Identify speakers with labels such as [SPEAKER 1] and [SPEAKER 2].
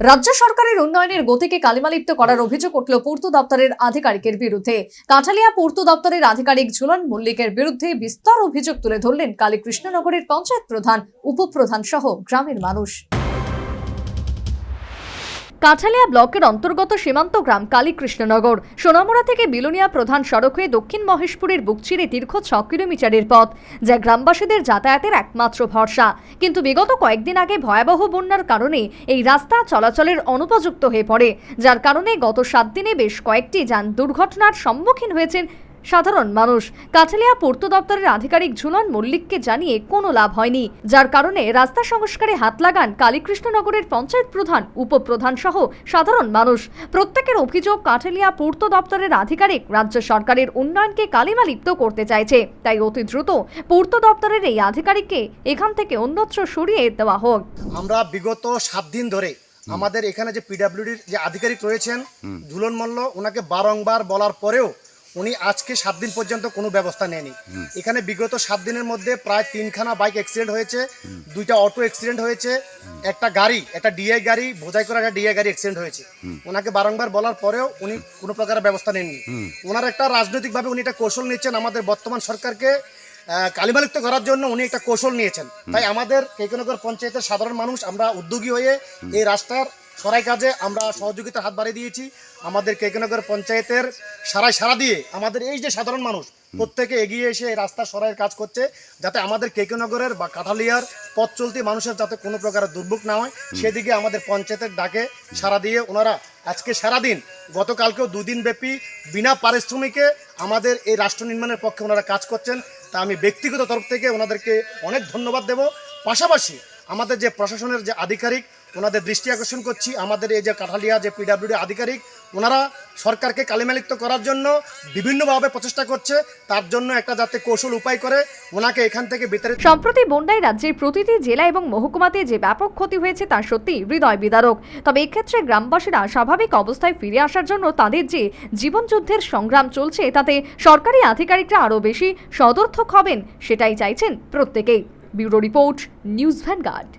[SPEAKER 1] রাজ্য সরকারের উন্নয়নের গতিকে কালিমালিপ্ত করার অভিযোগ উঠল পূর্ত দপ্তরের আধিকারিকের বিরুদ্ধে। কাঁঠালিয়া পূর্ত দপ্তরের আধিকারিক ঝুলন মল্লিকের বিরুদ্ধে বিস্তর অভিযোগ তুলে ধরলেন কালীকৃষ্ণনগরের পঞ্চায়েত প্রধান, উপপ্রধান সহ গ্রামের মানুষ। কাঠালিয়া ব্লকের অন্তর্গত সীমান্ত গ্রাম কালীকৃষ্ণনগর, সোনামুড়া থেকে বিলোনিয়া প্রধান সড়ক হয়ে দক্ষিণ মহেশপুরের বুক চিরে দীর্ঘ ছ কিলোমিটারের পথ, যা গ্রামবাসীদের যাতায়াতের একমাত্র ভরসা। কিন্তু বিগত কয়েকদিন আগে ভয়াবহ বন্যার কারণে এই রাস্তা চলাচলের অনুপযুক্ত হয়ে পড়ে, যার কারণে গত সাত দিনে বেশ কয়েকটি যান দুর্ঘটনার সম্মুখীন হয়েছেন সাধারণ মানুষ। কাঠালিয়া পূর্ত দপ্তরের আধিকারিক ঝুলন মল্লিককে জানিয়ে কোনো লাভ হয়নি। যার কারণে রাস্তা সংস্কারে হাত লাগান কালীকৃষ্ণনগরের পঞ্চায়েত প্রধান উপপ্রধান সহ সাধারণ মানুষ। প্রত্যেকের অভিযোগ কাঠালিয়া পূর্ত দপ্তরের আধিকারিক রাজ্য সরকারের উন্নয়নকে কালিমালিপ্ত করতে চাইছে। তাই অতি দ্রুত পূর্ত দপ্তরের এই আধিকারিককে এখান থেকে অন্যত্র সরিয়ে দেওয়া হোক।
[SPEAKER 2] আমরা বিগত সাত দিন ধরে আমাদের এখানে যে পিডাব্লিউডির যে আধিকারিক রয়েছেন ঝুলন মল্ল ওনাকে বারংবার বলার পরেও উনি আজকে সাত দিন পর্যন্ত কোনো ব্যবস্থা নেয়নি। এখানে বিগত সাত দিনের মধ্যে প্রায় তিনখানা বাইক অ্যাক্সিডেন্ট হয়েছে দুইটা অটো অ্যাক্সিডেন্ট হয়েছে একটা গাড়ি একটা ডিআই গাড়ি বোঝাই করা একটা ডিআই গাড়ি অ্যাক্সিডেন্ট হয়েছে। ওনাকে বারংবার বলার পরেও উনি কোনো প্রকার ব্যবস্থা নেননি। ওনার একটা রাজনৈতিকভাবে উনি একটা কৌশল নিচ্ছেন আমাদের বর্তমান সরকারকে কালিমালিপ্ত করার জন্য উনি একটা কৌশল নিয়েছেন। তাই আমাদের কেকনগর পঞ্চায়েতের সাধারণ মানুষ আমরা উদ্যোগী হয়ে এই রাস্তার সরাই কাজে আমরা সহযোগিতার হাত বাড়িয়ে দিয়েছি। আমাদের কেকনগর পঞ্চায়েতের সারাই সারা দিয়ে আমাদের এই যে সাধারণ মানুষ প্রত্যেকে এগিয়ে এসে এই রাস্তা সরাইয়ের কাজ করছে যাতে আমাদের কেকনগরের বা কাঠালিয়ার পথ চলতি মানুষের যাতে কোনো প্রকার দুর্ভোগ না হয়। সেদিকে আমাদের পঞ্চায়েতের ডাকে সারা দিয়ে ওনারা আজকে সারাদিন গতকালকেও দুদিন ব্যাপী বিনা পারিশ্রমিকে আমাদের এই রাষ্ট্র নির্মাণের পক্ষে ওনারা কাজ করছেন। তা আমি ব্যক্তিগত তরফ থেকে ওনাদেরকে অনেক ধন্যবাদ দেব। পাশাপাশি আমাদের যে প্রশাসনের যে আধিকারিক ওনাদের দৃষ্টি আকর্ষণ করছি। আমাদের এই যে কাঠালিয়া যে পিডাব্লিউডি আধিকারিক, ওনারা সরকারকে কালিমালিপ্ত করার জন্য বিভিন্নভাবে প্রচেষ্টা করছে। তার জন্য একটা যাতে কৌশল উপায় করে ওনাকে এখান থেকে বিতাড়িত
[SPEAKER 1] সম্প্রতি বন্যায় রাজ্যের প্রতিটি জেলা এবং মহকুমাতে যে ব্যাপক ক্ষতি হয়েছে তা সত্যি হৃদয় বিদারক। তবে এক্ষেত্রে গ্রামবাসীরা স্বাভাবিক অবস্থায় ফিরে আসার জন্য তাদের যে জীবনযুদ্ধের সংগ্রাম চলছে, তাতে সরকারি আধিকারিকরা আরও বেশি সদর্থক হবেন, সেটাই চাইছেন প্রত্যেকেই। Bureau report, news vanguard.